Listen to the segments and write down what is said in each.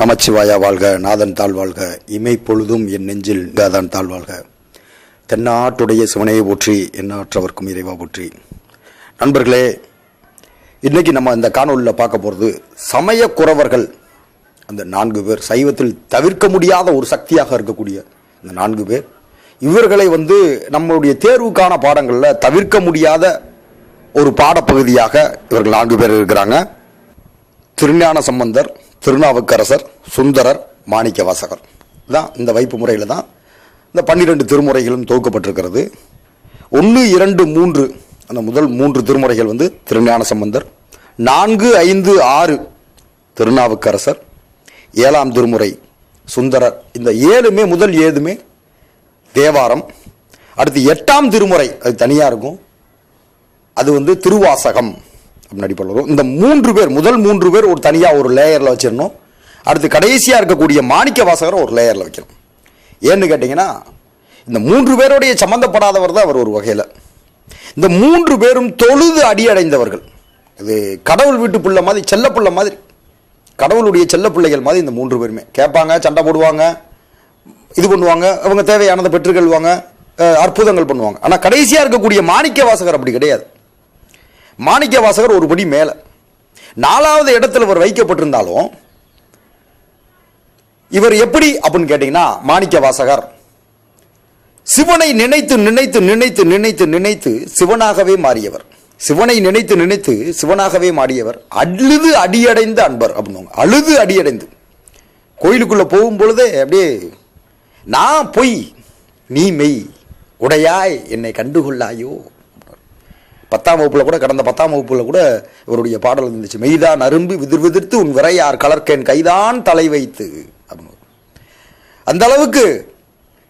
நமச்சிவாயா வாழ்க நாதன் தாழ் வாழ்க. இமை பொழுதும் என் நெஞ்சில் காதான் தாழ் வாழ்க. தென்னாட்டுடைய சிவனையை போற்றி எண்ணாற்றவர்க்கும் இறைவா போற்றி. நண்பர்களே இன்றைக்கி நம்ம இந்த காணொலியில் பார்க்க போகிறது சமய குறவர்கள். அந்த நான்கு பேர் சைவத்தில் தவிர்க்க முடியாத ஒரு சக்தியாக இருக்கக்கூடிய இந்த நான்கு பேர் இவர்களை வந்து நம்மளுடைய தேர்வுக்கான பாடங்களில் தவிர்க்க முடியாத ஒரு பாடப்பகுதியாக இவர்கள் நான்கு பேர் இருக்கிறாங்க. திருஞான சம்பந்தர் திருநாவுக்கரசர் சுந்தரர் மாணிக்க வாசகர் தான் இந்த வைப்பு முறையில் தான் இந்த பன்னிரெண்டு திருமுறைகளும் தொகுக்கப்பட்டிருக்கிறது. ஒன்று இரண்டு மூன்று அந்த முதல் மூன்று திருமுறைகள் வந்து திருஞான சம்பந்தர். நான்கு ஐந்து ஆறு திருநாவுக்கரசர். ஏழாம் திருமுறை சுந்தரர். இந்த ஏழுமே முதல் ஏழுமே தேவாரம். அடுத்து எட்டாம் திருமுறை அது தனியாக இருக்கும். அது வந்து திருவாசகம். அப்படின்னு அடிப்படையில் இந்த மூன்று பேர் முதல் மூன்று பேர் ஒரு தனியாக ஒரு லேயரில் வச்சிடணும். அடுத்து கடைசியாக இருக்கக்கூடிய மாணிக்க வாசகரை ஒரு லேயரில் வைக்கணும். ஏன்னு கேட்டிங்கன்னா இந்த மூன்று பேருடைய சம்மந்தப்படாதவர் தான் அவர் ஒரு வகையில். இந்த மூன்று பேரும் தொழுது அடியடைந்தவர்கள். இது கடவுள் வீட்டு பிள்ளை மாதிரி செல்ல பிள்ளை மாதிரி. கடவுளுடைய செல்ல பிள்ளைகள் மாதிரி இந்த மூன்று பேருமே. கேட்பாங்க சண்டை போடுவாங்க இது பண்ணுவாங்க அவங்க தேவையானதை பெற்றுக்கொள்வாங்க அற்புதங்கள் பண்ணுவாங்க. ஆனால் கடைசியாக இருக்கக்கூடிய மாணிக்க வாசகர் அப்படி கிடையாது. மாணிக்க வாசகர் ஒரு படி மேலே. நாலாவது இடத்துல இவர் வைக்கப்பட்டிருந்தாலும் இவர் எப்படி அப்படின்னு கேட்டீங்கன்னா மாணிக்க வாசகர் சிவனை நினைத்து நினைத்து நினைத்து நினைத்து நினைத்து சிவனாகவே மாறியவர். சிவனை நினைத்து நினைத்து சிவனாகவே மாறியவர். அழுது அடியடைந்த அன்பர் அப்படின்னுவாங்க. அழுது அடியடைந்து. கோயிலுக்குள்ளே போகும் பொழுதே அப்படியே நான் பொய் நீ மெய் உடையாய் என்னை கண்டுகொள்ளாயோ? பத்தாம் வகுப்பில் கூட கடந்த பத்தாம் வகுப்பில் கூட இவருடைய பாடல் இருந்துச்சு. மெய்தான் அரும்பு விதிர் விதிர்த்து உன் விரையார் கலர்க்கேன் கைதான் தலை வைத்து அப்படின்னு. அந்த அளவுக்கு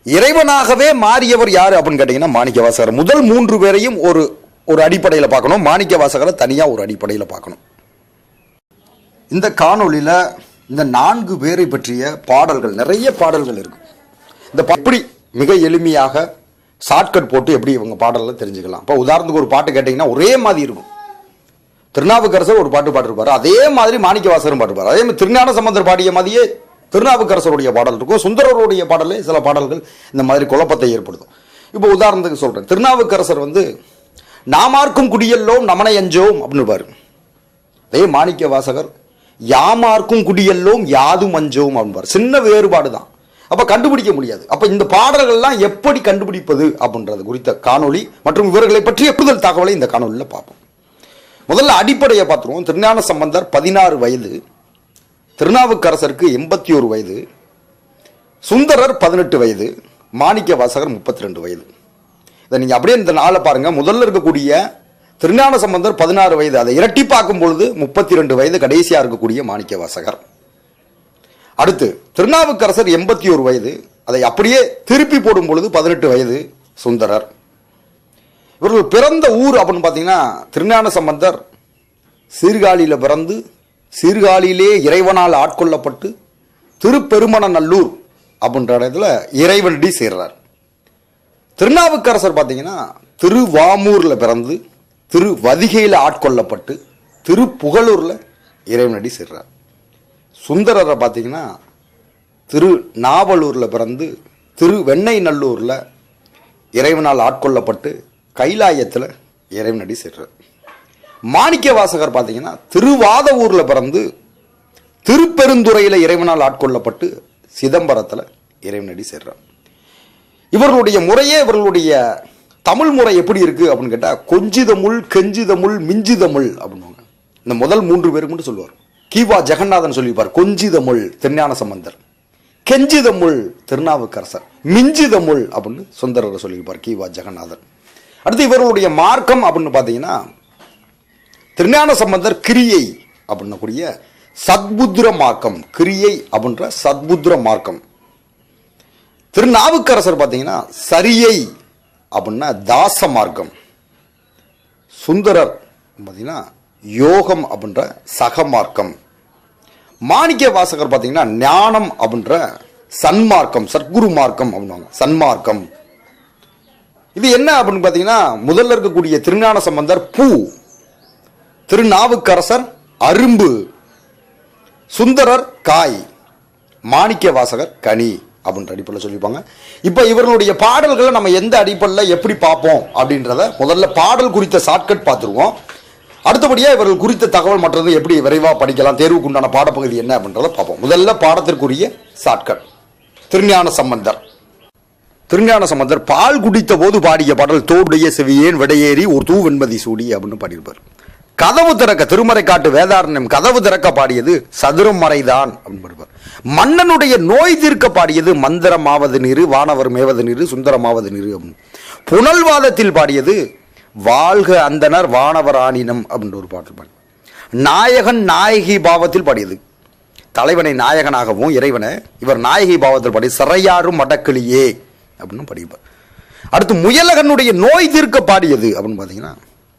இறைவனாகவே மாறியவர் யார் அப்படின்னு கேட்டிங்கன்னா மாணிக்க வாசகர் முதல் மூன்று பேரையும் ஒரு ஒரு அடிப்படையில் பார்க்கணும். மாணிக்க வாசகரை தனியாக ஒரு அடிப்படையில் பார்க்கணும். இந்த காணொலியில் இந்த நான்கு பேரை பற்றிய பாடல்கள் நிறைய பாடல்கள் இருக்கு. இந்த எப்படி மிக எளிமையாக ஷார்ட்கட் போட்டு எப்படி இவங்க பாடலில் தெரிஞ்சுக்கலாம். இப்போ உதாரணத்துக்கு ஒரு பாட்டு கேட்டிங்கன்னா ஒரே மாதிரி இருக்கும். திருநாவுக்கரசர் ஒரு பாட்டு பாடிருப்பார். அதே மாதிரி மாணிக்கவாசரும் பாட்டுப்பார் அதே மாதிரி திருஞான சம்பந்தர் பாடிய மாதிரியே திருநாவுக்கரசருடைய பாடல் இருக்கும். சுந்தரருடைய பாடலே சில பாடல்கள் இந்த மாதிரி குழப்பத்தை ஏற்படுத்தும். இப்போ உதாரணத்துக்கு சொல்கிறேன் திருநாவுக்கரசர் வந்து நாமார்க்கும் குடியல்லோம் நமனை அஞ்சோம் அப்படின்னு அதே மாணிக்க வாசகர் யாமார்க்கும் குடியல்லோம் யாதும் அஞ்சோம் அப்படின்பார் சின்ன வேறுபாடு தான் அப்போ கண்டுபிடிக்க முடியாது. அப்போ இந்த பாடல்கள்லாம் எப்படி கண்டுபிடிப்பது அப்படின்றது குறித்த காணொளி மற்றும் இவர்களை பற்றிய புதல் தகவலை இந்த காணொலியில் பார்ப்போம். முதல்ல அடிப்படையை பார்த்துருவோம். திருஞான சம்பந்தர் பதினாறு வயது திருநாவுக்கரசருக்கு எண்பத்தி ஒரு வயது சுந்தரர் பதினெட்டு வயது மாணிக்க வாசகர் முப்பத்தி ரெண்டு வயது. இதை நீங்கள் அப்படியே இந்த நாளை பாருங்கள் முதல்ல இருக்கக்கூடிய திருஞான சம்பந்தர் பதினாறு வயது. அதை இரட்டி பார்க்கும் பொழுது முப்பத்தி ரெண்டு வயது கடைசியாக இருக்கக்கூடிய மாணிக்க வாசகர். அடுத்து திருநாவுக்கரசர் எண்பத்தி ஒரு வயது அதை அப்படியே திருப்பி போடும் பொழுது பதினெட்டு வயது சுந்தரர். இவர்கள் பிறந்த ஊர் அப்படின்னு பார்த்தீங்கன்னா திருஞான சம்பந்தர் சீர்காழியில் பிறந்து சீர்காழியிலே இறைவனால் ஆட்கொள்ளப்பட்டு திருப்பெருமணநல்லூர் அப்படின்ற இடத்துல இறைவனடி சேர்றார். திருநாவுக்கரசர் பார்த்தீங்கன்னா திருவாமூரில் பிறந்து திருவதிகையில் ஆட்கொள்ளப்பட்டு திருப்புகலூரில் இறைவனடி சேர்றார். சுந்தரரை பார்த்தீங்கன்னா திரு நாவலூரில் பிறந்து திரு வெண்ணை நல்லூரில் இறைவனால் ஆட்கொள்ளப்பட்டு கைலாயத்தில் இறைவனடி சேர்றார். மாணிக்க வாசகர் பார்த்தீங்கன்னா திருவாதவூரில் பிறந்து திருப்பெருந்துறையில் இறைவனால் ஆட்கொள்ளப்பட்டு சிதம்பரத்தில் இறைவனடி சேர்றார். இவர்களுடைய முறையே இவர்களுடைய தமிழ் முறை எப்படி இருக்குது அப்படின்னு கேட்டால் கொஞ்சிதமுள் கெஞ்சிதமுள் மிஞ்சிதமுள் அப்படின்னுவாங்க. இந்த முதல் மூன்று பேருக்கு மட்டும் சொல்லுவார். கீவா ஜெகநாதன் சொல்லியிருப்பார் கொஞ்சிதமுள் திருஞான சம்பந்தர் கெஞ்சிதமுள் திருநாவுக்கரசர் மிஞ்சிதமுள் அப்படின்னு சுந்தரர் சொல்லியிருப்பார் கீவா ஜெகநாதன். அடுத்து இவர்களுடைய மார்க்கம் அப்படின்னு பார்த்தீங்கன்னா திருஞான சம்பந்தர் கிரியை அப்படின்னக்கூடிய சத்புத்திர மார்க்கம் கிரியை அப்படின்ற சத்புத்திர மார்க்கம். திருநாவுக்கரசர் பார்த்தீங்கன்னா சரியை அப்படின்னா தாச மார்க்கம். சுந்தரர் பார்த்தீங்கன்னா யோகம் அப்படின்ற சக மார்க்கம். மாணிக்க வாசகர் பார்த்தீங்கன்னா ஞானம் அப்படின்ற சன்மார்க்கம் சத்குரு மார்க்கம் அப்படின்வாங்க சன்மார்க்கம். இது என்ன அப்படின்னு பார்த்தீங்கன்னா முதல்ல இருக்கக்கூடிய திருஞான சம்பந்தர் பூ திருநாவுக்கரசர் அரும்பு சுந்தரர் காய் மாணிக்க வாசகர் கனி அப்படின்ற அடிப்படையில் சொல்லியிருப்பாங்க. இப்போ இவர்களுடைய பாடல்களை நம்ம எந்த அடிப்படையில் எப்படி பார்ப்போம் அப்படின்றத முதல்ல பாடல் குறித்த ஷார்ட்கட் பார்த்துருவோம். அடுத்தபடியாக இவர்கள் குறித்த தகவல் மற்றது எப்படி விரைவாக படிக்கலாம் தேர்வுக்கு உண்டான பாடப்பகுதி என்ன அப்படின்றத பார்ப்போம். முதல்ல பாடத்திற்குரிய ஷார்ட்கட். திருஞான சம்பந்தர். திருஞான சம்பந்தர் பால் குடித்த போது பாடிய பாடல் தோடுடைய செவியேன் விடையேறி ஒரு தூ வெண்மதி சூடி அப்படின்னு பாடியிருப்பார். கதவு திறக்க திருமறை காட்டு வேதாரண்யம் கதவு திறக்க பாடியது சதுரம் மறைதான் அப்படின்னு பாடுவார் மன்னனுடைய நோய் தீர்க்க பாடியது மந்திரமாவது நீரு வானவர் மேவது நீரு சுந்தரமாவது நீரு அப்படின்னு. புனல்வாதத்தில் பாடியது வாழ்க அந்தனர் வானவர் ஆணினம் அப்படின்ற ஒரு பாடல் பாடி. நாயகன் நாயகி பாவத்தில் பாடியது. தலைவனை நாயகனாகவும் இறைவனை இவர் நாயகி பாவத்தில் பாடி சிறையாரும் மடக்கிளியே அப்படின்னு படிப்பார் அடுத்து முயலகனுடைய நோய் தீர்க்க பாடியது அப்படின்னு பார்த்தீங்கன்னா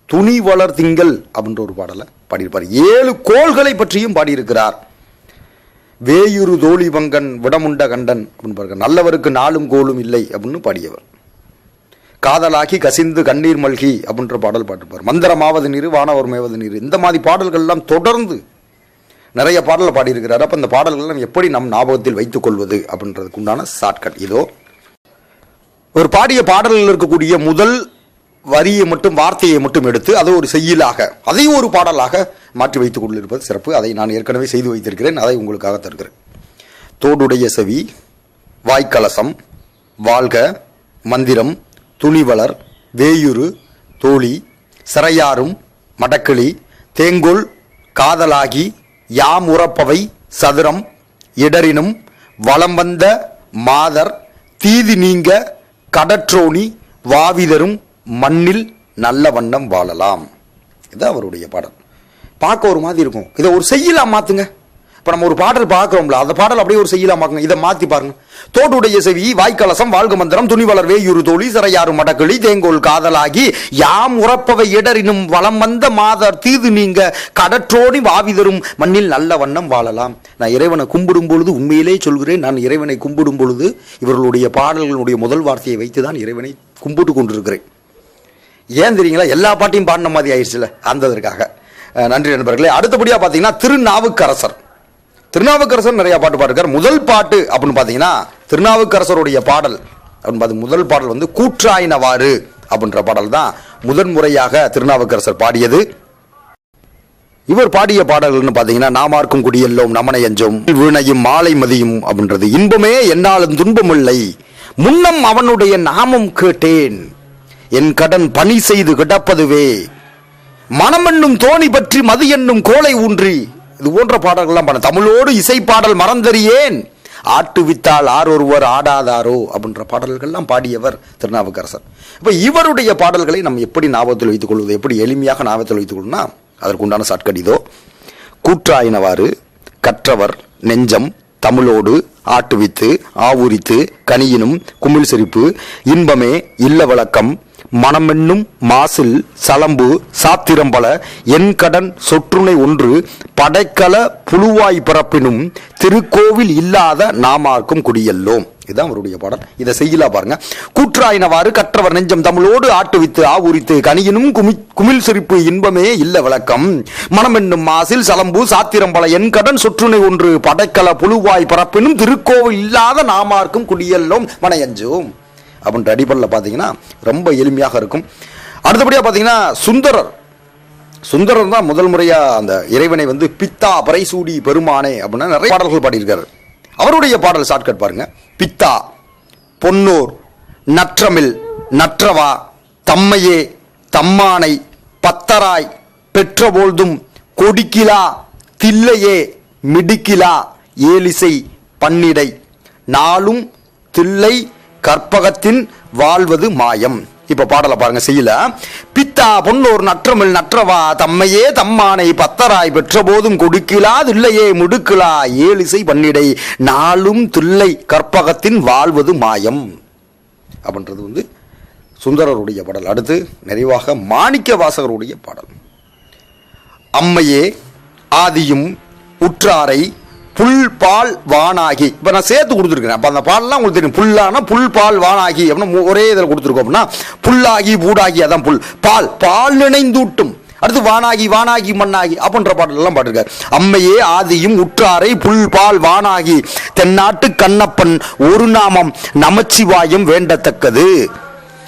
துணி வளர் திங்கள் அப்படின்ற ஒரு பாடலை பாடியிருப்பார். ஏழு கோள்களை பற்றியும் பாடியிருக்கிறார். வேயுறு தோழிபங்கன் விடமுண்ட கண்டன் அப்படின்னு பாருங்க. நல்லவருக்கு நாளும் கோலும் இல்லை அப்படின்னு பாடியவர். காதலாகி கசிந்து கண்ணீர் மல்கி அப்படின்ற பாடல் பாட்டுப்பார் மந்திரமாவது நீர் வானவர் மேவது நீர். இந்த மாதிரி பாடல்கள்லாம் தொடர்ந்து நிறைய பாடலை பாடியிருக்கிறார். அப்போ அந்த பாடல்கள் எப்படி நம் ஞாபகத்தில் வைத்துக் கொள்வது அப்படின்றதுக்கு உண்டான ஷார்ட்கட் இதோ ஒரு பாடிய பாடலில் இருக்கக்கூடிய முதல் வரியை மட்டும் வார்த்தையை மட்டும் எடுத்து அதை ஒரு செய்யலாக அதையும் ஒரு பாடலாக மாற்றி வைத்துக் கொண்டிருப்பது சிறப்பு. அதை நான் ஏற்கனவே செய்து வைத்திருக்கிறேன். அதை உங்களுக்காக தருகிறேன். தோடுடைய செவி வாய்க்கலசம் வாழ்க மந்திரம் துணிவளர் வேயுரு தோழி சிறையாரும் மடக்கிளி தேங்கொள் காதலாகி யாம் உறப்பவை சதுரம் இடரினும் வலம் வந்த மாதர் தீதி நீங்க கடற்றோணி வாவிதரும் மண்ணில் நல்ல வண்ணம் வாழலாம். இதுதான் அவருடைய பாடல். பார்க்க ஒரு மாதிரி இருக்கும். இதை ஒரு செய்யலாம் மாத்துங்க. இப்போ நம்ம ஒரு பாடல் பார்க்குறோம்ல அந்த பாடல் அப்படியே ஒரு செய்யலா மாக்குங்க இதை மாற்றி பாருங்க. தோட்டுடைய செவி வாய்க்கலசம் வாழ்க மந்திரம் துணிவளர் வேயூரு தோழி சிறையாறு மடக்கிளி தேங்கோல் காதலாகி யாம் உறப்பவை இடரினும் வளம் வந்த மாதர் தீது நீங்க கடற்றோடி வாவிதரும் மண்ணில் நல்ல வண்ணம் வாழலாம். நான் இறைவனை கும்பிடும் பொழுது உண்மையிலே சொல்கிறேன் நான் இறைவனை கும்பிடும் பொழுது இவர்களுடைய பாடல்களுடைய முதல் வார்த்தையை வைத்து தான் இறைவனை கும்பிட்டு கொண்டிருக்கிறேன். ஏன் தெரியுங்களா? எல்லா பாட்டையும் பாடின மாதிரி ஆயிடுச்சுல அந்ததற்காக நன்றி நண்பர்களே. அடுத்தபடியாக பார்த்தீங்கன்னா திருநாவுக்கரசர். திருநாவுக்கரசர் நிறைய பாட்டு பாடிருக்கார். முதல் பாட்டு அப்படின்னு பார்த்தீங்கன்னா திருநாவுக்கரசருடைய பாடல். அப்படின்னு பார்த்து முதல் பாடல் வந்து கூற்றாயினவாறு அப்படின்ற பாடல் தான் முதன் முறையாக திருநாவுக்கரசர் பாடியது. இவர் பாடிய பாடல்கள்னு பார்த்தீங்கன்னா நாமார்க்கும் குடியெல்லோம் நமனை எஞ்சோம் வீணையும் மாலை மதியும் அப்படின்றது. இன்பமே என்னாலும் துன்பமில்லை. முன்னம் அவனுடைய நாமம் கேட்டேன். என் கடன் பணி செய்து கிடப்பதுவே. மனமென்னும் தோணி பற்றி மது என்னும் கோலை ஊன்றி. இது போன்ற பாடல்கள்லாம் பாட தமிழோடு இசை பாடல் மறந்தறியேன் ஆட்டுவித்தால் ஆர் ஒருவர் ஆடாதாரோ அப்படின்ற பாடல்கள்லாம் பாடியவர் திருநாவுக்கரசர். இப்போ இவருடைய பாடல்களை நம்ம எப்படி ஞாபகத்தில் வைத்துக் கொள்வது? எப்படி எளிமையாக ஞாபகத்தில் வைத்துக் கொள்ளணும்னா அதற்குண்டான சாட்கடிதோ இதோ. கூற்றாயினவாறு கற்றவர் நெஞ்சம் தமிழோடு ஆட்டுவித்து ஆவுரித்து கனியினும் குமிழ் சிரிப்பு இன்பமே இல்ல வழக்கம் மனமென்னும் மாசில் சலம்பு சாத்திரம்பல என் கடன் சொற்றுணை ஒன்று படைக்கல புழுவாய் பிறப்பினும் திருக்கோவில் இல்லாத நாமார்க்கும் குடியல்லோம். இதுதான் அவருடைய பாடல். இதை செய்யலா பாருங்க. கூற்றாயினவாறு கற்றவர் நெஞ்சம் தமிழோடு ஆட்டுவித்து ஆவுரித்து கனியினும் குமி குமிழ் சிரிப்பு இன்பமே இல்ல விளக்கம். மனம் என்னும் மாசில் சலம்பு சாத்திரம் பல என் கடன் சொற்றுணை ஒன்று படைக்கல புழுவாய் பரப்பினும் திருக்கோவில் இல்லாத நாமார்க்கும் குடியல்லோம். மனையஞ்சோம் அப்படின்ற அடிப்படையில் பார்த்தீங்கன்னா ரொம்ப எளிமையாக இருக்கும். அடுத்தபடியாக பார்த்தீங்கன்னா சுந்தரர். சுந்தரர் தான் முதல் முறையாக அந்த இறைவனை வந்து பித்தா பறைசூடி பெருமானே அப்படின்னா நிறைய பாடல்கள் பாடியிருக்காரு. அவருடைய பாடல் ஷார்ட்கட் பாருங்க. பித்தா பொன்னூர் நற்றமிழ் நற்றவா தம்மையே தம்மானை பத்தராய் பெற்றபோழ்தும் கொடிக்கிலா தில்லையே மிடிக்கிலா ஏலிசை பன்னிடை நாளும் தில்லை கற்பகத்தின் வாழ்வது மாயம். இப்ப பாடலை பாருங்க செய்யல. பித்தா பொன்னோர் நற்றமிழ் நற்றவா தம்மையே தம்மானை பத்தராய் பெற்ற போதும் கொடுக்கிலாதில்லையே முடுக்கிலா ஏழிசை பன்னிடை நாளும் தில்லை கற்பகத்தின் வாழ்வது மாயம். அப்படின்றது வந்து சுந்தரருடைய பாடல். அடுத்து நிறைவாக மாணிக்க வாசகருடைய பாடல். அம்மையே ஆதியும் உற்றாரை புல் பால் வானாகி. இப்போ நான் சேர்த்து கொடுத்துருக்கேன். அப்போ அந்த பால்லாம் உங்களுக்கு தெரியும். புல்லானா புல் பால் வானாகி அப்படின்னு ஒரே இதில் கொடுத்துருக்கோம் அப்படின்னா புல்லாகி பூடாகி அதான் புல். பால். பால் நினைந்தூட்டும். அடுத்து வானாகி வானாகி மண்ணாகி அப்படின்ற பாடலாம் பாட்டிருக்காரு அம்மையே ஆதியும் உற்றாரை புல் பால் வானாகி. தென்னாட்டு கண்ணப்பன் ஒரு நாமம் நமச்சிவாயம் வேண்டத்தக்கது.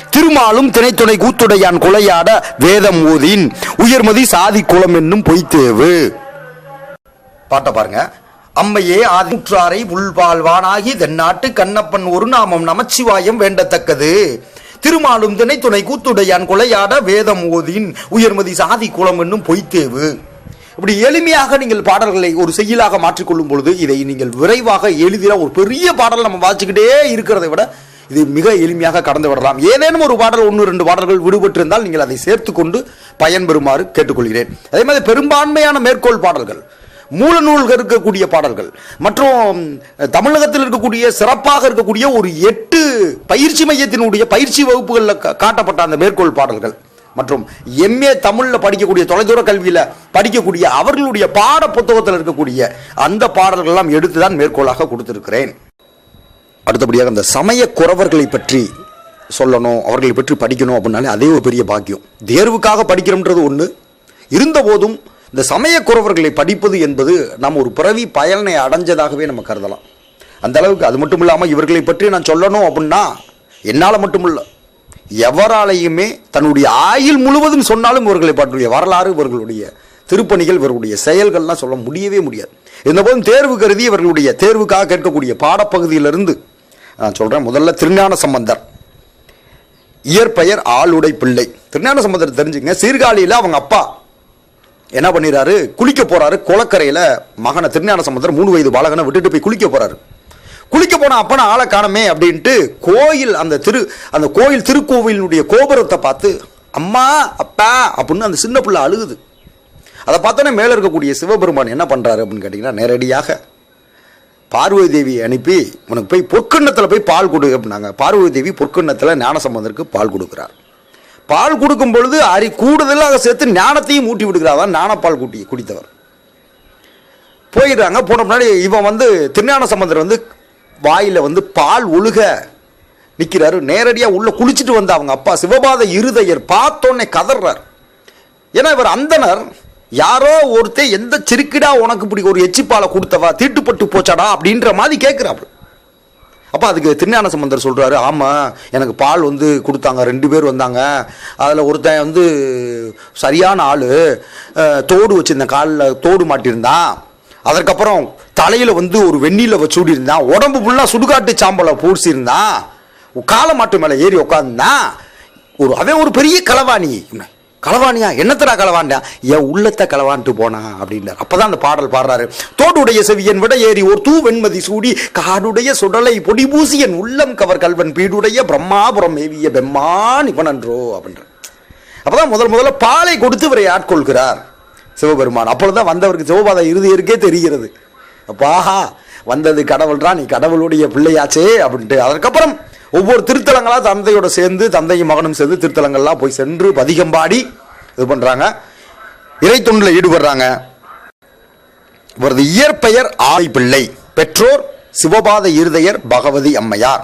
திருமாலும் திணைத்துணை கூத்துடையான் கொலையாட வேதம் ஓதின். உயர்மதி சாதி குளம் என்னும் பொய்த்தேவு. பாட்டை பாருங்க. அம்மையே ஆதிமுற்றாரை உள்வாழ்வானாகி தென்னாட்டு கண்ணப்பன் ஒரு நாமம் நமச்சிவாயம் வேண்டத்தக்கது. திருமாலும் திணை துணை கூத்துடையான் கொலையாட வேதம் ஓதின் உயர்மதி சாதி குலம் என்னும் பொய்த்தேவு. இப்படி எளிமையாக நீங்கள் பாடல்களை ஒரு செய்யலாக மாற்றிக்கொள்ளும் பொழுது இதை நீங்கள் விரைவாக எளிதில ஒரு பெரிய பாடல் நம்ம வாசிக்கிட்டே இருக்கிறதை விட இது மிக எளிமையாக கடந்து விடலாம் ஏதேனும் ஒரு பாடல் ஒன்று ரெண்டு பாடல்கள் விடுபட்டிருந்தால் நீங்கள் அதை சேர்த்து கொண்டு பயன்பெறுமாறு கேட்டுக்கொள்கிறேன். அதே மாதிரி பெரும்பான்மையான மேற்கோள் பாடல்கள். மூல நூல்கள் இருக்கக்கூடிய பாடல்கள். மற்றும் தமிழகத்தில் இருக்கக்கூடிய சிறப்பாக இருக்கக்கூடிய ஒரு எட்டு பயிற்சி மையத்தினுடைய பயிற்சி வகுப்புகளில் காட்டப்பட்ட அந்த மேற்கோள் பாடல்கள். மற்றும் எம்ஏ தமிழில் படிக்கக்கூடிய தொலைதூர கல்வியில் படிக்கக்கூடிய அவர்களுடைய பாட புத்தகத்தில் இருக்கக்கூடிய அந்த பாடல்கள்லாம் எடுத்து தான் மேற்கோளாக கொடுத்துருக்கிறேன். அடுத்தபடியாக அந்த சமய குறவர்களை பற்றி சொல்லணும் அவர்களை பற்றி படிக்கணும் அப்படின்னாலே அதே ஒரு பெரிய பாக்கியம். தேர்வுக்காக படிக்கிறோம்ன்றது ஒன்று இருந்தபோதும் இந்த சமயக்குறவர்களை படிப்பது என்பது நாம் ஒரு பிறவி பயனை அடைஞ்சதாகவே நம்ம கருதலாம். அந்த அளவுக்கு அது மட்டும் இல்லாமல் இவர்களை பற்றி நான் சொல்லணும் அப்படின்னா என்னால் மட்டும் இல்லை. எவராலையுமே தன்னுடைய ஆயுள் முழுவதும் சொன்னாலும் இவர்களை பற்றிய வரலாறு இவர்களுடைய திருப்பணிகள் இவர்களுடைய செயல்கள்லாம் சொல்ல முடியவே முடியாது. இருந்தபோதும் தேர்வு கருதி இவர்களுடைய தேர்வுக்காக கேட்கக்கூடிய பாடப்பகுதியிலிருந்து நான் சொல்கிறேன் முதல்ல திருஞான சம்பந்தர். இயற்பெயர் ஆளுடை பிள்ளை திருஞான சம்பந்தர் தெரிஞ்சுங்க சீர்காழியில் அவங்க அப்பா. என்ன பண்ணிடுறாரு குளிக்க போறாரு. குளக்கரையில் மகனை திருஞான சமுத்திரம் மூணு வயது பாலகனை விட்டுட்டு போய் குளிக்க போறாரு. குளிக்க போன அப்பனா ஆளை காணமே அப்படின்ட்டு கோயில் அந்த திரு அந்த கோயில் திருக்கோவிலினுடைய கோபுரத்தை பார்த்து அம்மா அப்பா அப்படின்னு அந்த சின்ன பிள்ளை அழுகுது. அதை பார்த்தோன்னே மேலே இருக்கக்கூடிய சிவபெருமான் என்ன பண்ணுறாரு அப்படின்னு கேட்டிங்கன்னா நேரடியாக பார்வதி தேவியை அனுப்பி உனக்கு போய் பொற்கண்ணத்தில் போய் பால் கொடு அப்படின்னாங்க. பார்வதி தேவி பொற்கண்ணத்தில் ஞானசம்பந்தருக்கு பால் கொடுக்குறார். பால் கொடுக்கும் பொழுது அரி கூடுதலாக சேர்த்து ஞானத்தையும் ஊட்டி விடுகிறாதான் ஞானப்பால் கூட்டி குடித்தவர். போயிடுறாங்க. போன முன்னாடி இவன் வந்து திருஞான சம்பந்தர் வந்து வாயில் வந்து பால் ஒழுக நிற்கிறாரு நேரடியாக உள்ளே குளிச்சுட்டு வந்த அவங்க அப்பா சிவபாத இருதயர் பார்த்தோன்னே கதறார் ஏன்னா இவர் அந்தனர் யாரோ ஒருத்தர் எந்த சிறுக்கிடா உனக்கு பிடிக்கும் ஒரு எச்சிப்பாலை கொடுத்தவா? தீட்டுப்பட்டு போச்சாடா? அப்படின்ற மாதிரி கேட்குறாப்பு அப்போ அதுக்கு திருஞான சம்பந்தர் சொல்கிறாரு ஆமாம் எனக்கு பால் வந்து கொடுத்தாங்க ரெண்டு பேர் வந்தாங்க. அதில் ஒருத்தன் வந்து சரியான ஆள் தோடு வச்சிருந்தேன் காலில் தோடு மாட்டியிருந்தான். அதற்கப்புறம் தலையில் வந்து ஒரு வெந்நீரில் வச்சு இருந்தான் உடம்பு ஃபுல்லாக சுடுகாட்டு சாம்பலை பூசியிருந்தான். காலை மாட்டு மேலே ஏறி உட்காந்துதான் ஒரு அவன் ஒரு பெரிய களவாணி களவாணியா என்னத்தடா களவாண்டா என் உள்ளத்தை களவான்ட்டு போனா அப்படின்றார் அப்பதான் அந்த பாடல் பாடுறாரு. தோடுடைய செவியன் விட ஏறி ஒரு தூ வெண்மதி சூடி காடுடைய சுடலை பொடி என் உள்ளம் கவர் கல்வன் பீடுடைய பிரம்மாபுரம் மேவிய பெம்மான் இவனன்றோ அப்படின்ற. அப்பதான் முதல் முதல்ல பாலை கொடுத்து இவரை ஆட்கொள்கிறார் சிவபெருமான். அப்பொழுதுதான் வந்தவருக்கு சிவபாத இருதயருக்கே தெரிகிறது. அப்பாஹா வந்தது கடவுள்ரா நீ கடவுளுடைய பிள்ளையாச்சே அப்படின்ட்டு. அதற்கப்புறம் ஒவ்வொரு திருத்தலங்களாக தந்தையோட சேர்ந்து தந்தையும் மகனும் சேர்ந்து திருத்தலங்கள்லாம் போய் சென்று பதிகம்பாடி இது பண்ணுறாங்க இறை தொண்டில் ஈடுபடுறாங்க. இவரது இயற்பெயர் ஆய் பிள்ளை பெற்றோர் சிவபாத இருதயர் பகவதி அம்மையார்.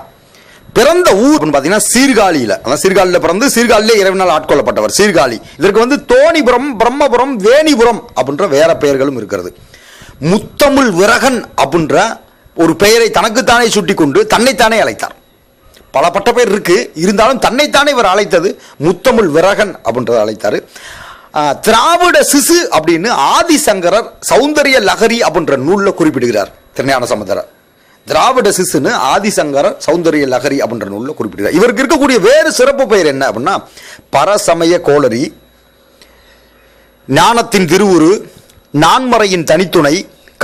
பிறந்த ஊர் பார்த்தீங்கன்னா சீர்காழியில். அதான் சீர்காழியில் பிறந்து சீர்காழியிலே இரவினால் ஆட்கொள்ளப்பட்டவர் சீர்காழி. இதற்கு வந்து தோணிபுரம் பிரம்மபுரம் வேணிபுரம் அப்படின்ற வேற பெயர்களும் இருக்கிறது. முத்தமிழ் விரகன் அப்படின்ற ஒரு பெயரை தனக்குத்தானே சுட்டிக்கொண்டு தன்னைத்தானே அழைத்தார். பல பட்ட பேர் இருக்கு. இருந்தாலும் தன்னைத்தானே இவர் அழைத்தது முத்தமிழ் விரகன் அப்படின்றத அழைத்தார். திராவிட சிசு அப்படின்னு ஆதிசங்கரர் சௌந்தரிய லகரி அப்படின்ற நூலில் குறிப்பிடுகிறார் திருஞான சமுதரர் திராவிட சிசுன்னு ஆதிசங்கரர் சௌந்தரிய லகரி அப்படின்ற நூலில் குறிப்பிடுகிறார். இவருக்கு இருக்கக்கூடிய வேறு சிறப்பு பெயர் என்ன அப்படின்னா பரசமய கோளரி ஞானத்தின் திருவுரு நான்மறையின் தனித்துணை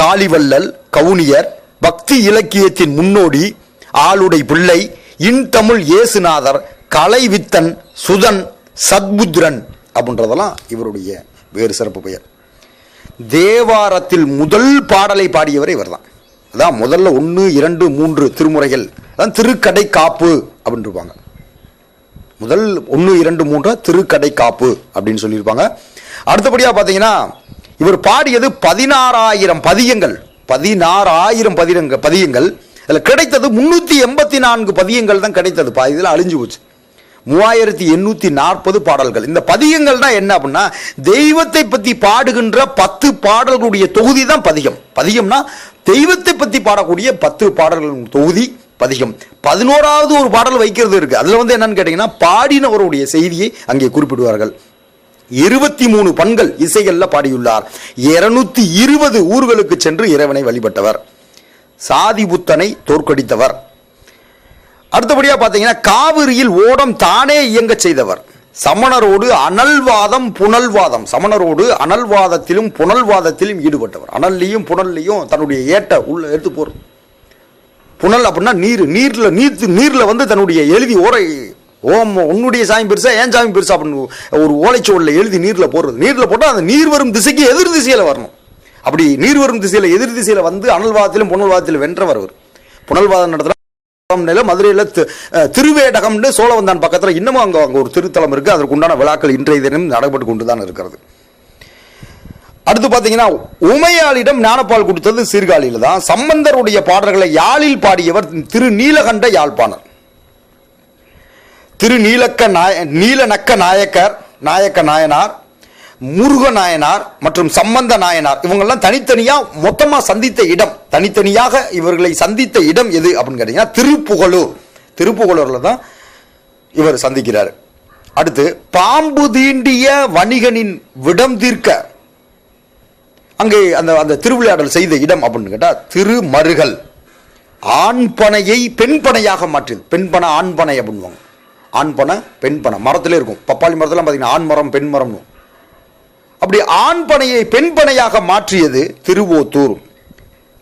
காளிவல்லல் கவுனியர் பக்தி இலக்கியத்தின் முன்னோடி ஆளுடை பிள்ளை இன்தமிழ் இயேசுநாதர் கலைவித்தன் சுதன் சத்புத்ரன் அப்படின்றதெல்லாம் இவருடைய வேறு சிறப்பு பெயர். தேவாரத்தில் முதல் பாடலை பாடியவர் இவர்தான். அதான் முதல்ல ஒன்று இரண்டு மூன்று திருமுறைகள். அதான் திருக்கடை காப்பு அப்படின்ருப்பாங்க முதல் ஒன்று இரண்டு மூன்று திருக்கடை காப்பு அப்படின்னு சொல்லியிருப்பாங்க. அடுத்தபடியாக பார்த்தீங்கன்னா இவர் பாடியது பதினாறாயிரம் பதியங்கள். பதினாறாயிரம் பதினங்க பதியங்கள். அதில் கிடைத்தது முன்னூற்றி எண்பத்தி நான்கு பதியங்கள் தான் கிடைத்தது பா இதில் அழிஞ்சு போச்சு. மூவாயிரத்தி எண்ணூத்தி நாற்பது பாடல்கள். இந்த பதிகங்கள்னா என்ன அப்படின்னா தெய்வத்தை பற்றி பாடுகின்ற பத்து பாடல்களுடைய தொகுதி தான் பதிகம். பதிகம்னா தெய்வத்தை பற்றி பாடக்கூடிய பத்து பாடல்களின் தொகுதி பதிகம். பதினோராவது ஒரு பாடல் வைக்கிறது இருக்கு. அதில் வந்து என்னன்னு கேட்டிங்கன்னா பாடினவருடைய செய்தியை அங்கே குறிப்பிடுவார்கள். இருபத்தி மூணு பண்கள் இசைகளில் பாடியுள்ளார். இருநூத்தி இருபது ஊர்களுக்கு சென்று இறைவனை வழிபட்டவர். சாதி புத்தனை தோற்கடித்தவர். அடுத்தபடியாக பார்த்தீங்கன்னா காவிரியில் ஓடம் தானே இயங்க செய்தவர். சமணரோடு அனல்வாதம் புனல்வாதம். சமணரோடு அனல்வாதத்திலும் புனல்வாதத்திலும் ஈடுபட்டவர். அனல்லையும் புனல்லையும் தன்னுடைய ஏட்ட உள்ள எடுத்து போறது புனல் அப்படின்னா நீர். நீர்ல நீர்த்து நீர்ல வந்து தன்னுடைய எழுதி ஓரை ஓம் உன்னுடைய சாமி பெருசா ஏன் சாமி பெருசா அப்படின்னு ஒரு ஓலைச்சோடில் எழுதி நீர்ல போடுறது. நீர்ல போட்டால் அந்த நீர் வரும் திசைக்கு எதிர் திசையில வரணும். அப்படி நீர் வரும் திசையில் எதிர் திசையில் வந்து அனல்வாதத்திலும் புனல்வாதத்திலும் வென்றவர் அவர். புனல்வாதம் நடத்துல மதுரையில் திருவேடகம்னு சோழவந்தான் பக்கத்தில் இன்னமும் அங்கே அங்கே ஒரு திருத்தலம் இருக்குது அதற்கு உண்டான விழாக்கள் இன்றைய தினம் நடைபெற்று கொண்டு தான் இருக்கிறது. அடுத்து பார்த்தீங்கன்னா உமையாளிடம் ஞானப்பால் கொடுத்தது சீர்காழியில் தான். சம்பந்தருடைய பாடல்களை யாழில் பாடியவர் திரு நீலகண்ட யாழ்ப்பாணர். திரு நீலக்க நாய நீலநக்க நாயக்கர் நாயக்க நாயனார் முருக நாயனார் மற்றும் சம்பந்த நாயனார் இவங்கெல்லாம் தனித்தனியா மொத்தமா சந்தித்த இடம். தனித்தனியாக இவர்களை சந்தித்த இடம் எது அப்படின்னு கேட்டீங்கன்னா திருப்புகலூர் திருப்புகலூர்ல தான் இவர் சந்திக்கிறார். அடுத்து பாம்பு தீண்டிய வணிகனின் விடம் தீர்க்க. அங்கே அந்த அந்த திருவிளையாடல் செய்த இடம் அப்படின்னு கேட்டால் திருமருகல். ஆண்பனையை பெண்பனையாக மாற்றியது. பெண்பனை ஆண்பனை அப்படின்வாங்க ஆண்பனை பெண்பனை மரத்திலே இருக்கும். பப்பாளி மரத்தெல்லாம் பார்த்தீங்கன்னா ஆண் மரம் பெண் மரம்னு அப்படி ஆண் பனையை பெண் பனையாக மாற்றியது திருவோத்தூர்.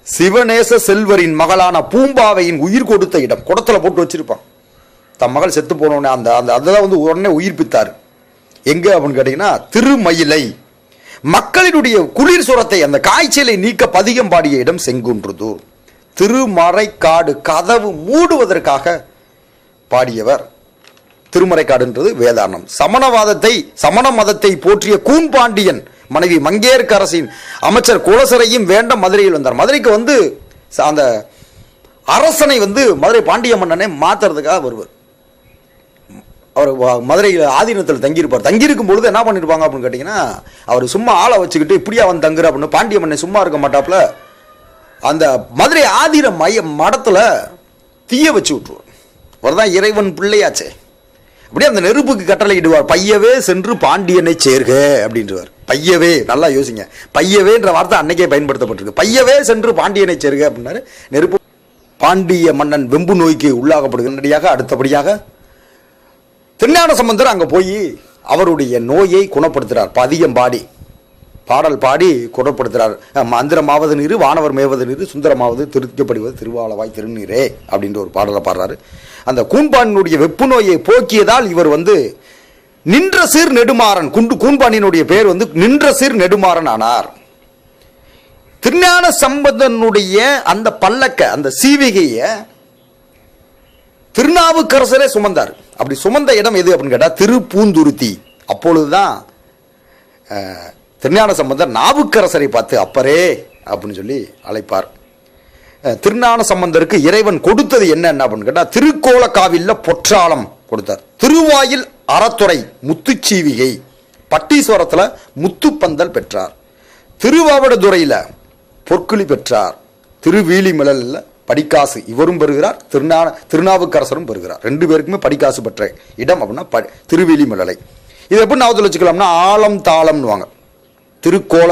சிவநேச செல்வரின் மகளான பூம்பாவையின் உயிர் கொடுத்த இடம். குடத்தில் போட்டு வச்சிருப்பான். தன் மகள் செத்து போனோடனே அந்த அந்த அதெல்லாம் வந்து உடனே உயிர்ப்பித்தார். எங்கே அப்படின்னு கேட்டிங்கன்னா திருமயிலை. மக்களினுடைய குளிர் சுரத்தை அந்த காய்ச்சலை நீக்க பதிகம் பாடிய இடம் செங்குன்றதூர். திருமறைக்காடு கதவு மூடுவதற்காக பாடியவர். திருமறைக்காடுன்றது வேதாரணம். சமணவாதத்தை சமண மதத்தை போற்றிய கூன்பாண்டியன் மனைவி மங்கேற்கரசின் அமைச்சர் குலசரையும் வேண்ட மதுரையில் வந்தார். மதுரைக்கு வந்து அந்த அரசனை வந்து மதுரை பாண்டிய மன்னனை மாத்துறதுக்காக வருவார். அவர் மதுரையில் ஆதீனத்தில் தங்கியிருப்பார். தங்கியிருக்கும் பொழுது என்ன பண்ணிருப்பாங்க அப்படின்னு கேட்டிங்கன்னா அவர் சும்மா ஆளை வச்சுக்கிட்டு இப்படியா வந்து தங்குற அப்படின்னு பாண்டிய மன்னன் சும்மா இருக்க மாட்டாப்புல. அந்த மதுரை ஆதீன மைய மடத்தில் தீய வச்சு விட்ருவார் அவர் தான் இறைவன் பிள்ளையாச்சே. அப்படியே அந்த நெருப்புக்கு கட்டளை இடுவார் பையவே சென்று பாண்டியனை சேர்க அப்படின்றவர். பையவே நல்லா யோசிங்க. பையவேன்ற வார்த்தை அன்னைக்கே பயன்படுத்தப்பட்டிருக்கு. பையவே சென்று பாண்டியனை சேர்க அப்படின்னாரு. நெருப்பு பாண்டிய மன்னன் வெம்பு நோய்க்கு உள்ளாகப்படுகின்றடியாக அடுத்தபடியாக திருஞான சம்பந்தர் அங்கே போய் அவருடைய நோயை குணப்படுத்துகிறார் பதியம் பாடி பாடல் பாடி குணப்படுத்துகிறார் மந்திரமாவது நீர் வானவர் மேவது நீர் சுந்தரமாவது திருக்கப்படுவது திருவாளவாய் திருநீரே அப்படின்ற ஒரு பாடலை பாடுறாரு. அந்த கூண்பானினுடைய வெப்பு நோயை போக்கியதால் இவர் வந்து நின்ற சீர் நெடுமாறன் குண்டு கூண்பானினுடைய பேர் வந்து நின்ற சீர் நெடுமாறன் ஆனார் திருஞான சம்பந்தனுடைய அந்த பல்லக்க அந்த சீவிகைய திருநாவுக்கரசரே சுமந்தார். அப்படி சுமந்த இடம் எது அப்படின்னு கேட்டால் திருப்பூந்துருத்தி. அப்பொழுதுதான் திருஞான சம்பந்தர் நாவுக்கரசரை பார்த்து அப்பரே அப்படின்னு சொல்லி அழைப்பார். திருநான திருஞான சம்பந்தருக்கு இறைவன் கொடுத்தது என்ன அப்படின்னு கேட்டால் திருக்கோலக்காவில்ல பொற்றாளம் கொடுத்தார். திருவாயில் அறத்துறை முத்துச்சீவிகை பட்டீஸ்வரத்தில் முத்துப்பந்தல் பெற்றார். திருவாவடுதுறையில் பொற்குழி பெற்றார். திருவீலிமிழல்ல படிக்காசு இவரும் பெறுகிறார் திருநா திருநாவுக்கரசரும் பெறுகிறார். ரெண்டு பேருக்குமே படிக்காசு பெற்ற இடம் அப்படின்னா ப திருவீலிமிழலை இது எப்படி நாவத்தில் வச்சுக்கலாம்னா ஆலம் தாளம்னுவாங்க திருக்கோல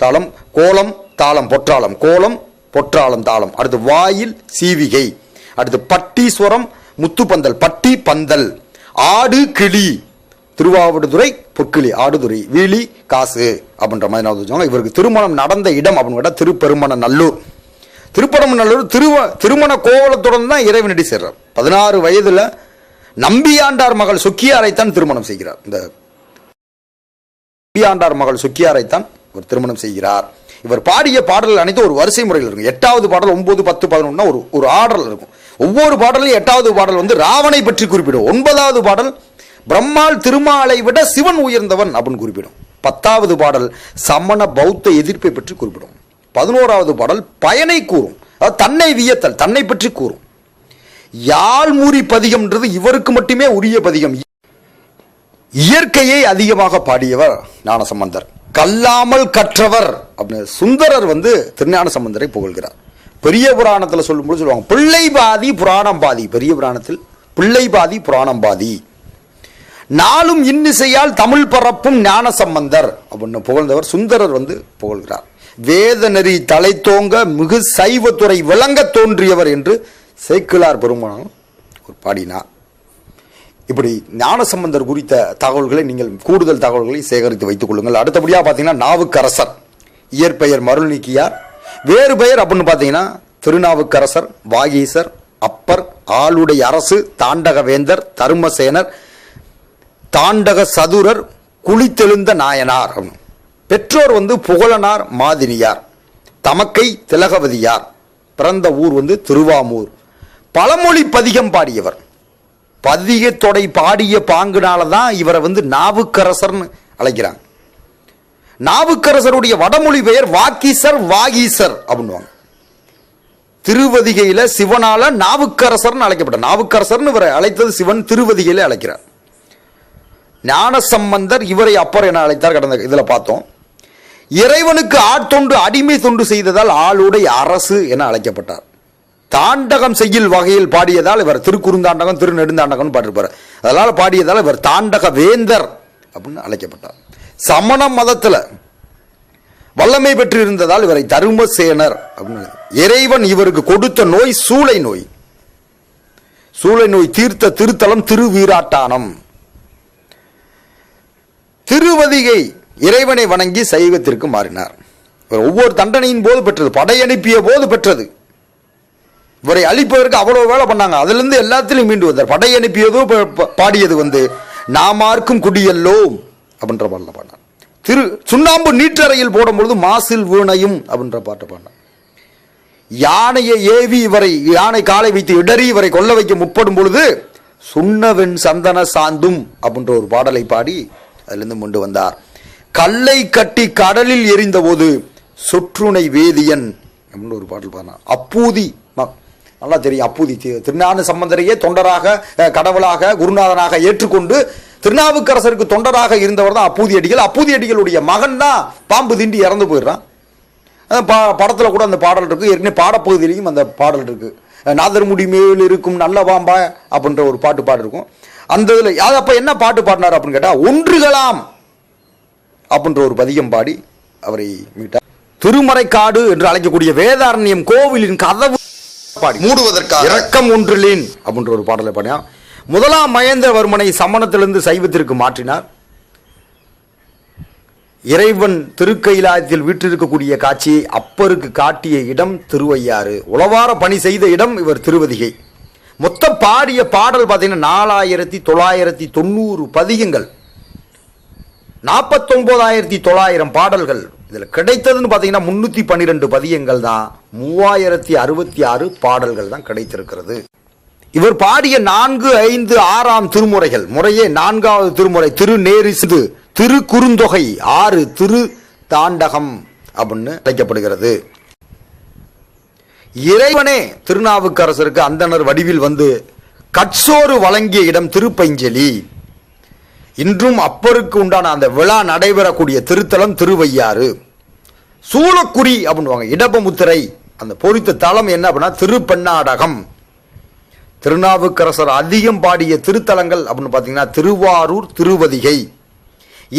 தாளம் கோலம் தாளம் பொற்றாளம் கோலம் பொற்றாளம் தாளம். அடுத்து வாயில் சீவிகை. அடுத்து பட்டீஸ்வரம் முத்துப்பந்தல் பட்டி பந்தல் ஆடு கிளி. திருவாவடுதுறை பொற்கிளி ஆடுதுறை. வீலி காசு அப்படின்ற மாதிரி நான் வச்சுக்கோங்க இவருக்கு திருமணம் நடந்த இடம் அப்படின்னு கேட்டால் திருப்பெருமண நல்லூர் திருப்பரம நல்லூர் திருவ திருமண கோவலத்துடன் தான் இறைவனடி சேர்றார். பதினாறு வயதில் நம்பியாண்டார் மகள் சுக்கியாரைத்தான் திருமணம் செய்கிறார். இந்த நம்பியாண்டார் மகள் சுக்கியாரைத்தான் ஒரு திருமணம் செய்கிறார். இவர் பாடிய பாடல்கள் அனைத்தும் ஒரு வரிசை முறையில் இருக்கும். எட்டாவது பாடல் ஒன்பது பத்து பதினொன்னா ஒரு ஒரு ஆர்டர் இருக்கும். ஒவ்வொரு பாடலையும் எட்டாவது பாடல் வந்து ராவனை பற்றி குறிப்பிடும். ஒன்பதாவது பாடல் பிரம்மாள் திருமாலை விட சிவன் உயர்ந்தவன் அப்படின்னு குறிப்பிடும். பத்தாவது பாடல் சமண பௌத்த எதிர்ப்பை பற்றி குறிப்பிடும். பதினோராவது பாடல் பயனை கூறும். அதாவது தன்னை வியத்தல் தன்னை பற்றி கூறும். யாழ்மூரி பதிகம்ன்றது இவருக்கு மட்டுமே உரிய பதிகம். இயற்கையை அதிகமாக பாடியவர் ஞானசம்பந்தர். கல்லாமல் கற்றவர் அப்படின்னு சுந்தரர் வந்து திருஞான சம்பந்தரை புகழ்கிறார். பெரிய புராணத்தில் சொல்லும்போது சொல்லுவாங்க பிள்ளை பாதி புராணம் பாதி பெரிய புராணத்தில் பிள்ளை பாதி புராணம் பாதி நாளும் இன்னிசையால் தமிழ் பரப்பும் ஞான சம்பந்தர் அப்படின்னு புகழ்ந்தவர் சுந்தரர் வந்து புகழ்கிறார். வேத நெறி தலை தோங்க மிகு சைவத்துறை விளங்க தோன்றியவர் என்று சேக்கிலார் பெருமானும் ஒரு பாடினார். இப்படி ஞானசம்பந்தர் குறித்த தகவல்களை நீங்கள் கூடுதல் தகவல்களை சேகரித்து வைத்துக் கொள்ளுங்கள். அடுத்தபடியாக பார்த்தீங்கன்னா நாவுக்கரசர். இயற்பெயர் மருள் நீக்கியார் வேறு பெயர் அப்படின்னு பார்த்தீங்கன்னா திருநாவுக்கரசர் வாகீசர் அப்பர் ஆளுடைய அரசு தாண்டகவேந்தர் தருமசேனர் தாண்டக சதுரர் குளித்தெழுந்த நாயனார். பெற்றோர் வந்து புகழனார் மாதினியார் தமக்கை திலகவதியார். பிறந்த ஊர் வந்து திருவாமூர். பழமொழி பதிகம் பாடியவர். பதிகத்தொடை பாடிய பாங்குனால தான் இவரை வந்து நாவுக்கரசர்னு அழைக்கிறாங்க. நாவுக்கரசருடைய வடமொழி பெயர் வாக்கீசர் வாகீசர் அப்படின்னுவாங்க. திருவதிகையில் சிவனால நாவுக்கரசர்னு அழைக்கப்பட்ட நாவுக்கரசர்னு இவரை அழைத்தது சிவன் திருவதிகையில் அழைக்கிறார். ஞானசம்பந்தர் இவரை அப்பர் என அழைத்தார். கடந்த இதில் பார்த்தோம். இறைவனுக்கு ஆட்தொண்டு அடிமை தொண்டு செய்ததால் ஆளுடைய அரசு என அழைக்கப்பட்டார். தாண்டகம் செய்யும் வகையில் பாடியதால் இவர் திருக்குறுந்தாண்டகம் திருநெடுந்தாண்டகம் பாடிருப்பார் அதனால் பாடியதால் இவர் தாண்டக வேந்தர் அப்படின்னு அழைக்கப்பட்டார். சமண மதத்தில் வல்லமை பெற்று இருந்ததால் இவரை தருமசேனர் அப்படின்னு இறைவன் இவருக்கு கொடுத்த நோய் சூளை நோய். சூளை நோய் தீர்த்த திருத்தலம் திருவீராட்டானம். திருவதிகை இறைவனை வணங்கி சைவத்திற்கு மாறினார். ஒவ்வொரு தண்டனையின் போது பெற்றது படையனுப்பிய போது பெற்றது. இவரை அழிப்பதற்கு அவ்வளவு வேலை பண்ணாங்க. அதுலேருந்து எல்லாத்திலையும் மீண்டு வந்தார். படை அனுப்பியதோ ப- ப- பாடியது வந்து நாமார்க்கும் குடியல்லோம் அப்படின்ற பாடல பாடினார். திரு சுண்ணாம்பு நீற்றறையில் போடும்பொழுது மாசில் வீணையும் அப்படின்ற பாட்டை பாடினார். யானையை ஏவி இவரை யானை காலை வைத்து இடறி இவரை கொல்ல வைக்க முற்படும் பொழுது சுண்ணவெண் சந்தன சாந்தும் அப்படின்ற ஒரு பாடலை பாடி அதிலிருந்து கொண்டு வந்தார். கல்லை கட்டி கடலில் எரிந்த போது சொற்றுணை வேதியன் அப்படின்னு ஒரு பாடல் பாடினார். அப்பூதி நல்லா தெரியும் அப்பூதி தி- சம்பந்தரையே தொண்டராக கடவுளாக குருநாதனாக ஏற்றுக்கொண்டு திருநாவுக்கரசருக்கு தொண்டராக இருந்தவர் தான் அப்பூதி அடிகள். அப்பூதி அடிகளுடைய மகன் தான் பாம்பு திண்டி இறந்து போயிடுறான். பா படத்தில் கூட அந்த பாடல் இருக்குது ஏற்கனவே பாடப்பகுதியிலையும் அந்த பாடல் இருக்கு. நாதர்முடி மேல் இருக்கும் நல்ல பாம்பா அப்படின்ற ஒரு பாட்டு பாடிருக்கும் அந்த இதில் அது அப்போ என்ன பாட்டு பாடினார் அப்படின்னு கேட்டால் ஒன்றுகளாம் அப்படின்ற ஒரு பதியம் பாடி அவரை மீட்டார். திருமறைக்காடு என்று அழைக்கக்கூடிய வேதாரண்யம் கோவிலின் கதவு பாடி மூடுவதற்காக. இரக்கம் ஒன்றிலேன் அப்படின்ற ஒரு பாடலை பாடினா முதலாம் மகேந்திரவர்மனை சமணத்திலிருந்து சைவத்திற்கு மாற்றினார். இறைவன் திருக்கைலாயத்தில் வீற்றிருக்கக்கூடிய காட்சியை அப்பருக்கு காட்டிய இடம் திருவையாறு. உளவார பணி செய்த இடம் இவர் திருவதிகை. மொத்தம் பாடிய பாடல் பார்த்தீங்கன்னா நாலாயிரத்தி தொள்ளாயிரத்தி தொண்ணூறு பதிகங்கள். நாற்பத்தொன்பதாயிரத்தி தொள்ளாயிரம் பாடல்கள். இதில் கிடைத்ததுன்னு பார்த்தீங்கன்னா முன்னூற்றி பன்னிரெண்டு பதியங்கள் தான். மூவாயிரத்தி அறுபத்தி ஆறு பாடல்கள் தான் கிடைத்திருக்கிறது. இவர் பாடிய நான்கு ஐந்து ஆறாம் திருமுறைகள். முறையே நான்காவது திருமுறை. திருநேரிசு திரு குறுந்தொகை ஆறு திரு தாண்டகம் அப்படின்னு அழைக்கப்படுகிறது. இறைவனே திருநாவுக்கரசருக்கு அந்தணர் வடிவில் வந்து கட்சோறு வழங்கிய இடம் திருப்பைஞ்சலி. இன்றும் அப்பருக்கு உண்டான அந்த விழா நடைபெறக்கூடிய திருத்தலம் திருவையாறு. சூளக்குடி அப்படின்னுவாங்க இடபமுத்திரை அந்த பொறித்த தலம் என்ன அப்படின்னா திருப்பெண்ணாடகம். திருநாவுக்கரசர் அதிகம் பாடிய திருத்தலங்கள் அப்படின்னு பார்த்தீங்கன்னா திருவாரூர் திருவதிகை.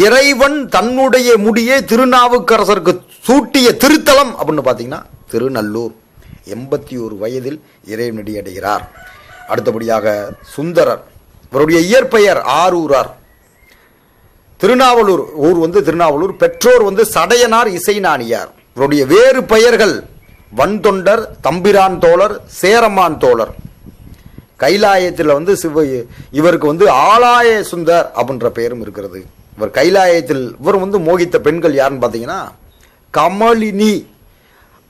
இறைவன் தன்னுடைய முடியை திருநாவுக்கரசருக்கு சூட்டிய திருத்தலம் அப்படின்னு பார்த்தீங்கன்னா திருநல்லூர். எண்பத்தி ஒரு வயதில் இறைவனடி அடைகிறார் அடுத்தபடியாக சுந்தரர். இவருடைய இயற்பெயர் ஆரூரார். திருநாவலூர் ஊர் வந்து திருநாவலூர் பெற்றோர் வந்து சடையனார் இசைநாணியார் இவருடைய வேறு பெயர்கள் வன்தொண்டர் தம்பிரான் தோழர் சேரமான் தோழர். கைலாயத்தில் வந்து சிவ இவருக்கு வந்து ஆலாய சுந்தர் அப்படின்ற பெயரும் இருக்கிறது. இவர் கைலாயத்தில் இவர் வந்து மோகித்த பெண்கள் யாருன்னு பார்த்தீங்கன்னா கமலினி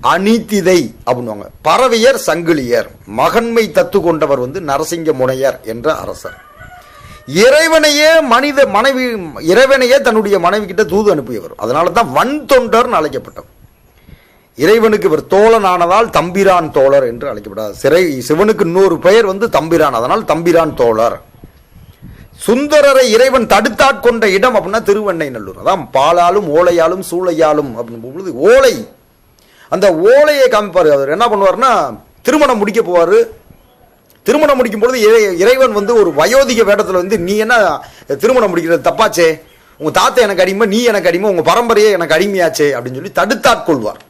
அனிதிதை அப்படின்னுவாங்க. பறவையர் சங்கிலியர். மகன்மை தத்து கொண்டவர் வந்து நரசிங்க முனையர் என்ற அரசர். இறைவனையே மனித மனைவி இறைவனையே தன்னுடைய மனைவி கிட்ட தூது அனுப்பியவர். அதனால தான் வன் தொண்டர்னு அழைக்கப்பட்டவர். இறைவனுக்கு இவர் தோழன் ஆனதால் தம்பிரான் தோழர் என்று அழைக்கப்படாது சிறை சிவனுக்கு இன்னொரு பெயர் வந்து தம்பிரான். அதனால் தம்பிரான் தோழர். சுந்தரரை இறைவன் தடுத்தாட்கொண்ட இடம் அப்படின்னா திருவண்ணை நல்லூர் அதான் பாலாலும் ஓலையாலும் சூளையாலும் அப்படின்னு பொழுது ஓலை. அந்த ஓலையை காமிப்பார். அவர் என்ன பண்ணுவார்னா திருமணம் முடிக்க போவார். திருமணம் முடிக்கும் பொழுது இறைவன் வந்து ஒரு வயோதிக வேடத்தில் வந்து நீ என்ன திருமணம் முடிக்கிறது? தப்பாச்சே. உங்கள் தாத்தா எனக்கு அடிமை நீ எனக்கு அடிமை உங்கள் பரம்பரையே எனக்கு அடிமையாச்சே. அப்படின்னு சொல்லி தடுத்தாட்கொள்வார்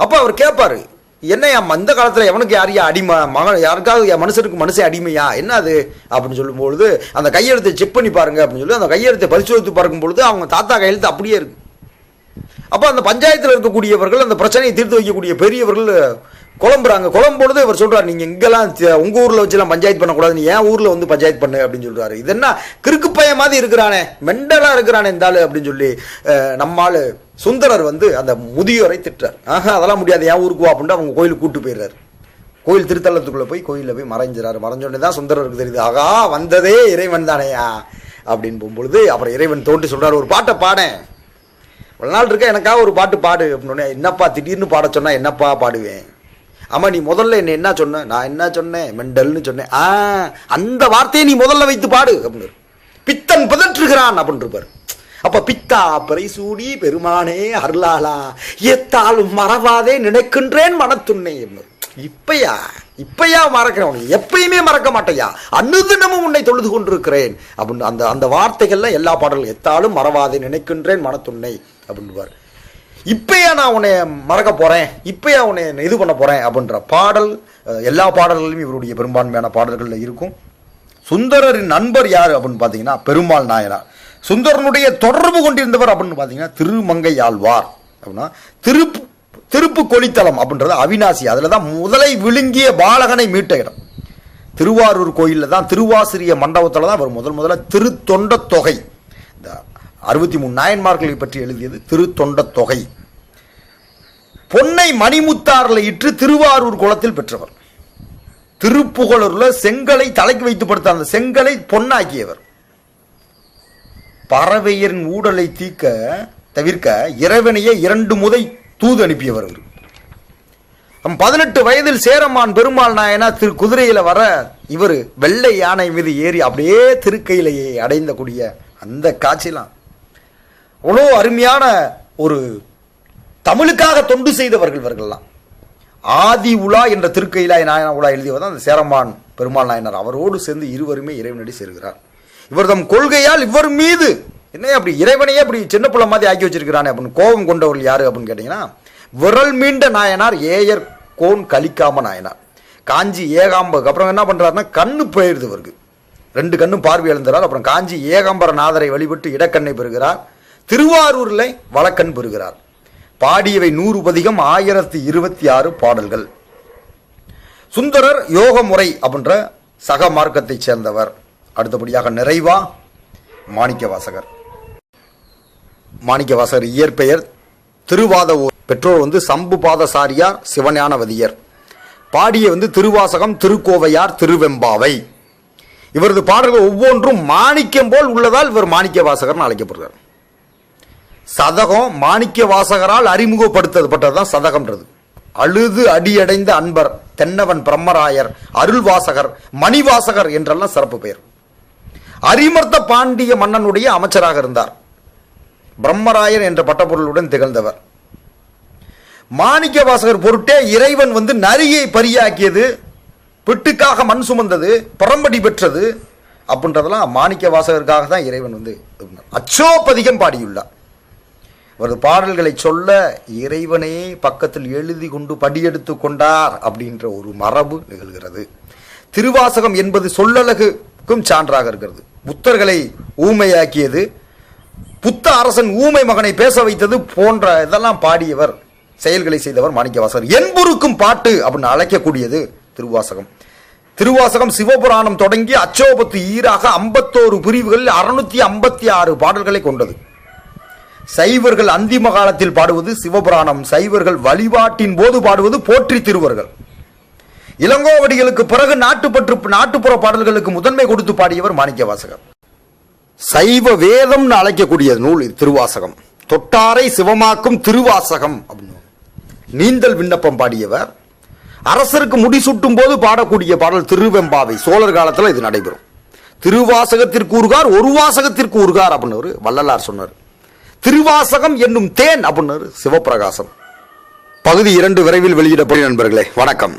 அப்போ அவர் கேட்பார் என்ன அந்த காலத்தில் எவனுக்கு யாரையா அடிமை? மகன் யாருக்காவது என் மனுஷனுக்கு மனுஷன் அடிமையா? என்ன அது? அப்படின்னு சொல்லும்பொழுது அந்த கையெழுத்தை செக் பண்ணி பாருங்க அப்படின்னு சொல்லி அந்த கையெழுத்தை பரிசோதித்து பார்க்கும் பொழுது அவங்க தாத்தா கையெழுத்து அப்படியே இருக்கு. அப்போ அந்த பஞ்சாயத்தில் இருக்கக்கூடியவர்கள் அந்த பிரச்சனையை தீர்த்து வைக்கக்கூடிய பெரியவர்கள் குழம்புறாங்க. குழம்பொழுது இவர் சொல்றாரு நீங்க இங்கெல்லாம் உங்க ஊர்ல வச்சுலாம் பஞ்சாயத்து பண்ணக்கூடாது. நீ ஏன் ஊர்ல வந்து பஞ்சாயத்து பண்ணு அப்படின்னு சொல்றாரு. இது என்ன கிறுக்கு பைய மாதிரி இருக்கிறானே. மெண்டலா இருக்கிறானே இந்த ஆளு அப்படின்னு சொல்லி நம்மால் சுந்தரர் வந்து அந்த முதியோரை திட்டுறார். ஆஹா அதெல்லாம் முடியாது. என் ஊருக்கு வா அப்படின்ட்டு அவங்க கோயிலுக்கு கூட்டு போயிடுறாரு. கோயில் திருத்தலத்துக்குள்ள போய் கோயிலில் போய் மறைஞ்சிறாரு. மறைஞ்சோடனே தான் சுந்தரருக்கு தெரியுது ஆகா வந்ததே இறைவன் தானேயா? அப்படின்னு போகும்பொழுது அப்புறம் இறைவன் தோண்டி சொல்றாரு ஒரு பாட்டை பாடேன் ஒரு நாள் இருக்க எனக்காக ஒரு பாட்டு பாடு. அப்படின்னு என்னப்பா திடீர்னு பாட சொன்னா என்னப்பா பாடுவேன்? ஆமா நீ முதல்ல என்ன என்ன சொன்ன? நான் என்ன சொன்னேன்? மெண்டல்னு சொன்னேன். ஆ அந்த வார்த்தையை நீ முதல்ல வைத்து பாடு அப்படின்னு பித்தன் பதற்றுகிறான் அப்படின்னு அப்போ அப்ப பித்தா பறை சூடி பெருமானே அருளாளா எத்தாலும் மறவாதே நினைக்கின்றேன் மனத்துண்ணே இப்பையா? இப்பையா மறக்கிறவன்? எப்பயுமே மறக்க மாட்டையா? அனுதினமும் உன்னை தொழுது கொண்டிருக்கிறேன் அப்படின்னு அந்த அந்த வார்த்தைகள்ல எல்லா பாடல்கள் எத்தாலும் மறவாதே நினைக்கின்றேன் மனத்துண்ணை அப்படின்னுவார் இப்பயே நான் உன்னை மறக்க போகிறேன் இப்பயே உன்னை இது பண்ண போகிறேன் அப்படின்ற பாடல் எல்லா பாடல்களிலும் இவருடைய பெரும்பான்மையான பாடல்களில் இருக்கும். சுந்தரரின் நண்பர் யார் அப்படின்னு பார்த்தீங்கன்னா பெருமாள் நாயனார். சுந்தரனுடைய தொடர்பு கொண்டிருந்தவர் அப்படின்னு பார்த்தீங்கன்னா திருமங்கை ஆழ்வார். அப்படின்னா திருப்பு திருப்பு கொளித்தலம் அப்படின்றது அவினாசி அதில் தான் முதலை விழுங்கிய பாலகனை மீட்ட இடம். திருவாரூர் கோயிலில் தான் திருவாசிரிய மண்டபத்தில் தான் அவர் முதல் முதல்ல திருத்தொண்ட தொகை. இந்த அறுபத்தி மூணு நாயன்மார்களை பற்றி எழுதியது திருத்தொண்ட தொகை. பொன்னை மணிமுத்தாரில் இற்று திருவாரூர் குளத்தில் பெற்றவர். திருப்புகழூர்ல செங்கலை தலைக்கு வைத்து படுத்த அந்த செங்கலை பொன்னாக்கியவர். பறவையரின் ஊடலை தீக்க தவிர்க்க இறைவனையே இரண்டு முதை தூது அனுப்பியவர் அவர் பதினெட்டு வயதில் சேரமான் பெருமாள் நாயனா திரு குதிரையில் வர இவர் வெள்ளை யானை மீது ஏறி அப்படியே திருக்கையிலேயே அடைந்த கூடிய அந்த காட்சிலாம் அவ்வளோ அருமையான ஒரு தமிழுக்காக தொண்டு செய்தவர்கள் இவர்கள்லாம். ஆதி உலா என்ற திருக்கையிலாய் நாயனா உலா எழுதியவர் தான் அந்த சேரமான் பெருமாள் நாயனார். அவரோடு சேர்ந்து இருவருமே இறைவனடி சேர்கிறார். இவர் தம் கொள்கையால் இவர் மீது என்ன அப்படி இறைவனையே அப்படி சின்ன பிள்ளை மாதிரி ஆக்கி வச்சிருக்கிறானே அப்படின்னு கோபம் கொண்டவர்கள் யாரு அப்படின்னு கேட்டீங்கன்னா விரல் மீண்ட நாயனார் ஏயர் கோன் கலிக்காம நாயனார். காஞ்சி ஏகாம்பக்கு அப்புறம் என்ன பண்ணுறாருன்னா கண்ணு போயிருது இவருக்கு. ரெண்டு கண்ணும் பார்வை எழுந்துறார் அப்புறம் காஞ்சி ஏகாம்பர நாதரை வழிபட்டு இடக்கண்ணை பெறுகிறார். திருவாரூரில் வழக்கன் பெறுகிறார் பாடியவை நூறு பதிகம் ஆயிரத்தி இருபத்தி ஆறு பாடல்கள். சுந்தரர் யோக முறை அப்படின்ற சக மார்க்கத்தைச் சேர்ந்தவர். அடுத்தபடியாக நிறைவா மாணிக்க வாசகர் மாணிக்க வாசகர் இயற்பெயர் திருவாத பெற்றோர் வந்து சம்பு பாதசாரியார் சிவஞானவதியர். பாடிய வந்து திருவாசகம் திருக்கோவையார் திருவெம்பாவை. இவரது பாடல்கள் ஒவ்வொன்றும் மாணிக்கம் போல் உள்ளதால் இவர் மாணிக்க வாசகர்னு அழைக்கப்படுகிறார். சதகம் மாணிக்க வாசகரால் அறிமுகப்படுத்தப்பட்டதுதான் சதகம்ன்றது. அழுது அடியடைந்த அன்பர் தென்னவன் பிரம்மராயர் அருள்வாசகர் மணிவாசகர் என்றெல்லாம் சிறப்பு பெயர். அரிமர்த்த பாண்டிய மன்னனுடைய அமைச்சராக இருந்தார். பிரம்மராயர் என்ற பட்டப்பொருளுடன் திகழ்ந்தவர். மாணிக்க வாசகர் பொருட்டே இறைவன் வந்து நரியை பரியாக்கியது பிட்டுக்காக மண் சுமந்தது பரம்படி பெற்றது அப்படின்றதெல்லாம் மாணிக்க வாசகருக்காக தான் இறைவன் வந்து அச்சோபதிகம் பாடியுள்ளார். அவரது பாடல்களை சொல்ல இறைவனே பக்கத்தில் எழுதி கொண்டு படியெடுத்து கொண்டார் அப்படின்ற ஒரு மரபு நிகழ்கிறது. திருவாசகம் என்பது சொல்லழகுக்கும் சான்றாக இருக்கிறது. புத்தர்களை ஊமையாக்கியது புத்த அரசன் ஊமை மகனை பேச வைத்தது போன்ற இதெல்லாம் பாடியவர் செயல்களை செய்தவர் மாணிக்கவாசகர். என்புருக்கும் பாட்டு அப்படின்னு அழைக்கக்கூடியது திருவாசகம். திருவாசகம் சிவபுராணம் தொடங்கி அச்சோபத்து ஈராக ஐம்பத்தோரு பிரிவுகளில் அறுநூத்தி ஐம்பத்தி ஆறு பாடல்களை கொண்டது. சைவர்கள் அந்திம காலத்தில் பாடுவது சிவபுராணம். சைவர்கள் வழிபாட்டின் போது பாடுவது போற்றி திருவர்கள். இளங்கோவடிகளுக்கு பிறகு நாட்டுப்பற்று நாட்டுப்புற பாடல்களுக்கு முதன்மை கொடுத்து பாடியவர் மாணிக்க வாசகர் சைவ வேதம்னு அழைக்கக்கூடிய நூல் திருவாசகம். தொட்டாரை சிவமாக்கும் திருவாசகம் அப்படின்னு. நீந்தல் விண்ணப்பம் பாடியவர். அரசருக்கு முடிசூட்டும் போது பாடக்கூடிய பாடல் திருவெம்பாவை. சோழர் காலத்தில் இது நடைபெறும். திருவாசகத்திற்கு ஊர்கார் ஒரு வாசகத்திற்கு ஊர்கார் அப்படின்னு ஒரு வள்ளலார் சொன்னார். திருவாசகம் என்னும் தேன் அப்படின்னு சிவபிரகாசம் பகுதி இரண்டு விரைவில் வெளியிடப்படும் நண்பர்களே வணக்கம்.